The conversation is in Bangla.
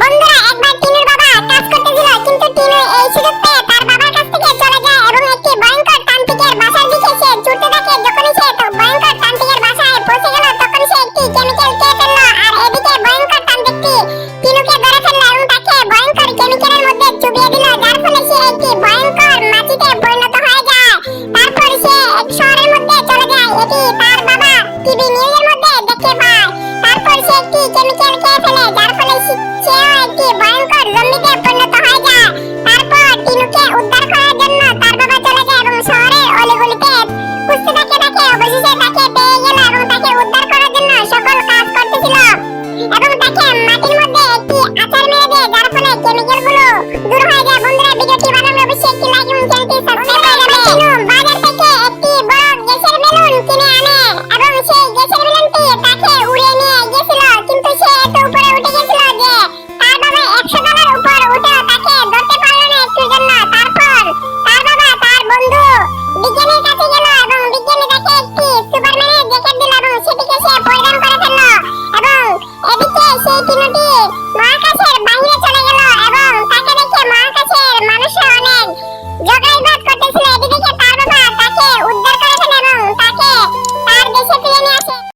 বন্ধুরা, একবার টিনুর বাবা কাজ করতেছিল কিন্তু টিনু এই সুযোগ পেয়ে তার বাবার কাছ থেকে চলে যায় এবং একটি ভয়ঙ্কর তান্ত্রিকের বাসার দিকে সে ছুটতে থাকে। যখনই সে তো ভয়ঙ্কর তান্ত্রিকের বাসায় পৌঁছে গেল তখন দিল তারপর সে একটি কেমিক্যাল খেয়ে ফেলে, যার কেমিক্যালগুলো দূর হয়ে যায়। বন্ধুরা, ভিডিওটি ভালো অবশ্যই একটি লাইক এবং চ্যানেলটি সাবস্ক্রাইব করে দেবেন বাজার থেকে একটি বড় গ্যাসের বেলুন কিনে আনে। এবং সেই গ্যাসের বেলুনটি তাকে উড়িয়ে নিয়ে গেছিল কিন্তু সে এত উপরে উঠে গেছিল যে তার বাবা একশো তলার উপর উঠেও তাকে ধরতে পারল না একটুর জন্য। তারপর তার বাবা তার বন্ধু বিজ্ঞানীর কাছে গেল এবং বিজ্ঞানী তাকে একটি সুপারম্যানের জ্যাকেট দিল এবং সেটিকে সে পরিধান করে ফেলল। এবং এদিকে সেই টিনুটি মহাকাশের